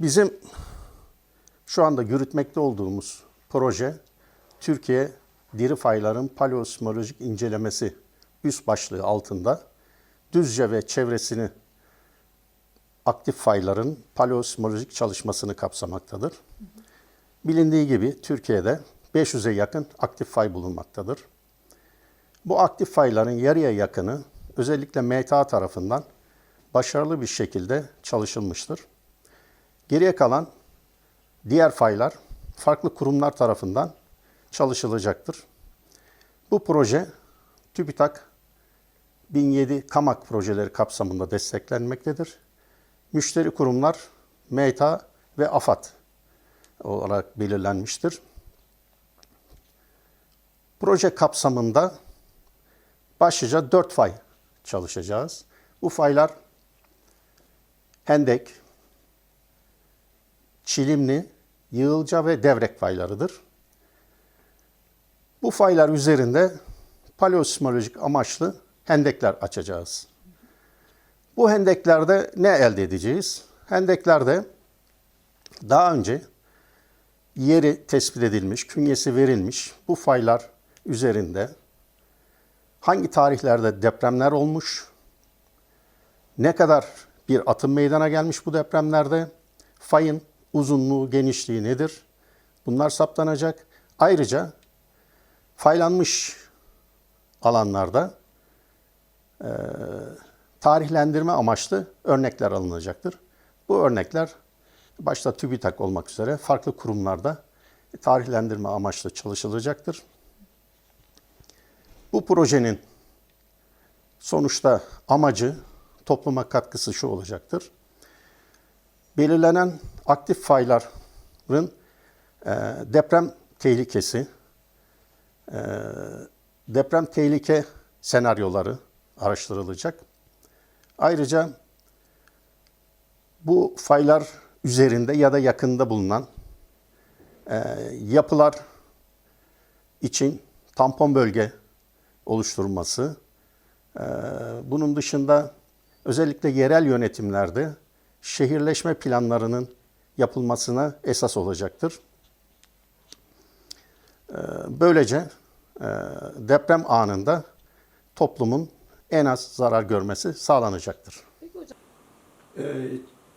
Bizim şu anda yürütmekte olduğumuz proje Türkiye diri fayların paleosmolojik incelemesi üst başlığı altında Düzce ve çevresini aktif fayların paleosmolojik çalışmasını kapsamaktadır. Bilindiği gibi Türkiye'de 500'e yakın aktif fay bulunmaktadır. Bu aktif fayların yarıya yakını özellikle MTA tarafından başarılı bir şekilde çalışılmıştır. Geriye kalan diğer faylar farklı kurumlar tarafından çalışılacaktır. Bu proje TÜBİTAK 1007 KAMAK projeleri kapsamında desteklenmektedir. Müşteri kurumlar META ve AFAD olarak belirlenmiştir. Proje kapsamında başlıca 4 fay çalışacağız. Bu faylar Hendek, Çilimli, Yığılca ve Devrek faylarıdır. Bu faylar üzerinde paleosmolojik amaçlı hendekler açacağız. Bu hendeklerde ne elde edeceğiz? Hendeklerde daha önce yeri tespit edilmiş, künyesi verilmiş bu faylar üzerinde hangi tarihlerde depremler olmuş, ne kadar bir atım meydana gelmiş bu depremlerde, fayın uzunluğu, genişliği nedir? Bunlar saptanacak. Ayrıca faylanmış alanlarda e, tarihlendirme amaçlı örnekler alınacaktır. Bu örnekler başta TÜBİTAK olmak üzere farklı kurumlarda tarihlendirme amaçlı çalışılacaktır. Bu projenin sonuçta amacı, topluma katkısı şu olacaktır. Belirlenen aktif fayların e, deprem tehlikesi, e, deprem tehlike senaryoları araştırılacak. Ayrıca bu faylar üzerinde ya da yakında bulunan e, yapılar için tampon bölge oluşturulması, e, bunun dışında özellikle yerel yönetimlerde şehirleşme planlarının yapılmasına esas olacaktır. E, böylece e, deprem anında toplumun en az zarar görmesi sağlanacaktır. Ee,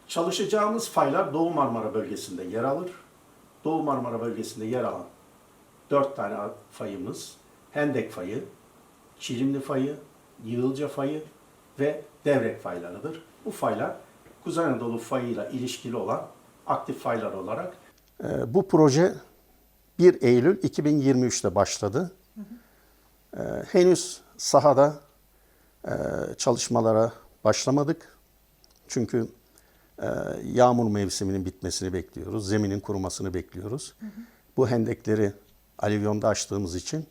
çalışacağımız faylar Doğu Marmara bölgesinde yer alır. Doğu Marmara bölgesinde yer alan dört tane fayımız Hendek fayı, Çilimli fayı, Yığılca fayı ve Devrek faylarıdır. Bu faylar Kuzey Anadolu fayıyla ilişkili olan aktif faylar olarak Ee, bu proje 1 Eylül 2023'te başladı. Ee, henüz sahada e, çalışmalara başlamadık. Çünkü e, yağmur mevsiminin bitmesini bekliyoruz. Zeminin kurumasını bekliyoruz. Bu hendekleri alivyonda açtığımız için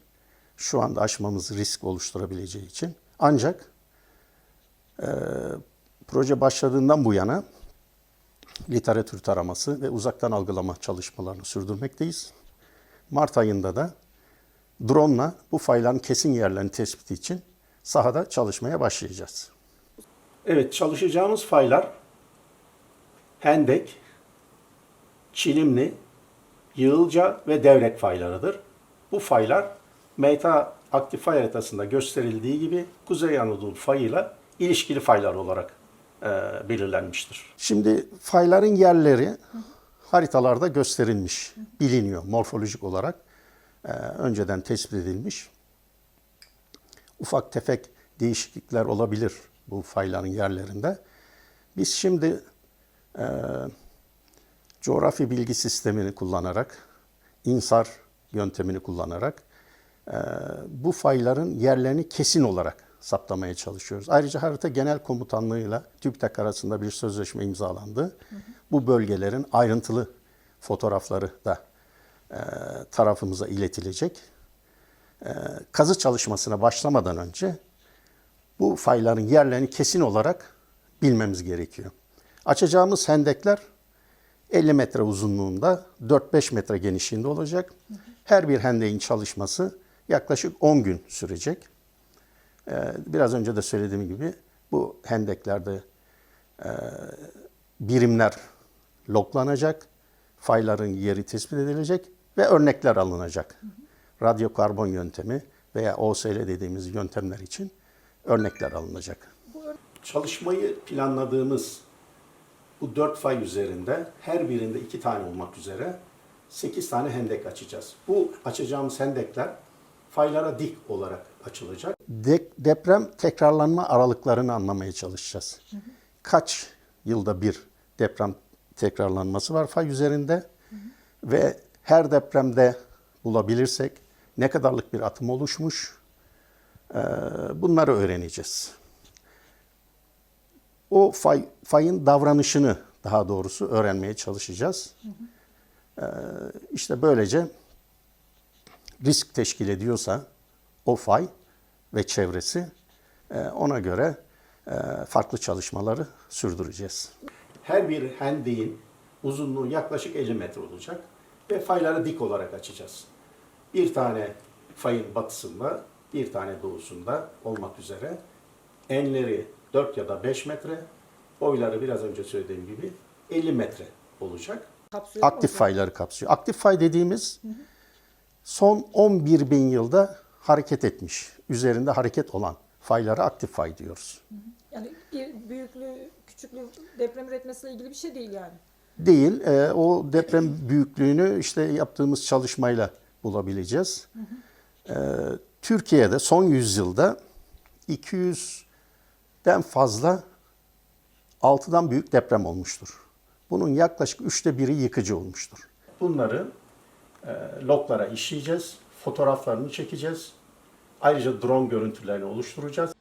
şu anda aşmamız risk oluşturabileceği için. Ancak e, proje başladığından bu yana literatür taraması ve uzaktan algılama çalışmalarını sürdürmekteyiz. Mart ayında da drone bu fayların kesin yerlerini tespiti için sahada çalışmaya başlayacağız. Evet, çalışacağımız faylar Hendek, Çilimli, Yığılca ve Devrek faylarıdır. Bu faylar META aktif fay haritasında gösterildiği gibi Kuzey Anadolu fayıyla ilişkili faylar olarak e, belirlenmiştir. Şimdi fayların yerleri haritalarda gösterilmiş, biliniyor morfolojik olarak. E, önceden tespit edilmiş. Ufak tefek değişiklikler olabilir bu fayların yerlerinde. Biz şimdi e, coğrafi bilgi sistemini kullanarak, INSAR yöntemini kullanarak e, bu fayların yerlerini kesin olarak saptamaya çalışıyoruz. Ayrıca harita genel komutanlığıyla TÜBİTAK arasında bir sözleşme imzalandı. Hı hı. Bu bölgelerin ayrıntılı fotoğrafları da e, tarafımıza iletilecek. E, kazı çalışmasına başlamadan önce bu fayların yerlerini kesin olarak bilmemiz gerekiyor. Açacağımız hendekler 50 metre uzunluğunda, 4-5 metre genişliğinde olacak. Her bir hendeğin çalışması yaklaşık 10 gün sürecek. Ee, biraz önce de söylediğim gibi bu hendeklerde e, birimler loklanacak, fayların yeri tespit edilecek ve örnekler alınacak. Radyokarbon yöntemi veya OSL dediğimiz yöntemler için örnekler alınacak. Çalışmayı planladığımız bu dört fay üzerinde her birinde iki tane olmak üzere 8 tane hendek açacağız. Bu açacağımız hendekler faylara dik olarak açılacak. De- deprem tekrarlanma aralıklarını anlamaya çalışacağız. Kaç yılda bir deprem tekrarlanması var fay üzerinde ve her depremde bulabilirsek ne kadarlık bir atım oluşmuş Ee, bunları öğreneceğiz. O fay, fayın davranışını daha doğrusu öğrenmeye çalışacağız. Ee, işte böylece risk teşkil ediyorsa o fay ve çevresi e, ona göre e, farklı çalışmaları sürdüreceğiz. Her bir hendeğin uzunluğu yaklaşık 50 metre olacak ve fayları dik olarak açacağız. Bir tane fayın batısında, bir tane doğusunda olmak üzere enleri 4 ya da 5 metre, boyları biraz önce söylediğim gibi 50 metre olacak. Kapsıyor Aktif fayları kapsıyor. Aktif fay dediğimiz son 11 bin yılda hareket etmiş, üzerinde hareket olan faylara aktif fay diyoruz. Yani bir büyüklüğü, küçüklüğü deprem üretmesiyle ilgili bir şey değil yani. Değil, e, o deprem büyüklüğünü işte yaptığımız çalışmayla bulabileceğiz. E, Türkiye'de son yüzyılda 200'den fazla 6'dan büyük deprem olmuştur. Bunun yaklaşık üçte biri yıkıcı olmuştur. Bunları e, loglara işleyeceğiz, fotoğraflarını çekeceğiz. Ayrıca drone görüntülerini oluşturacağız.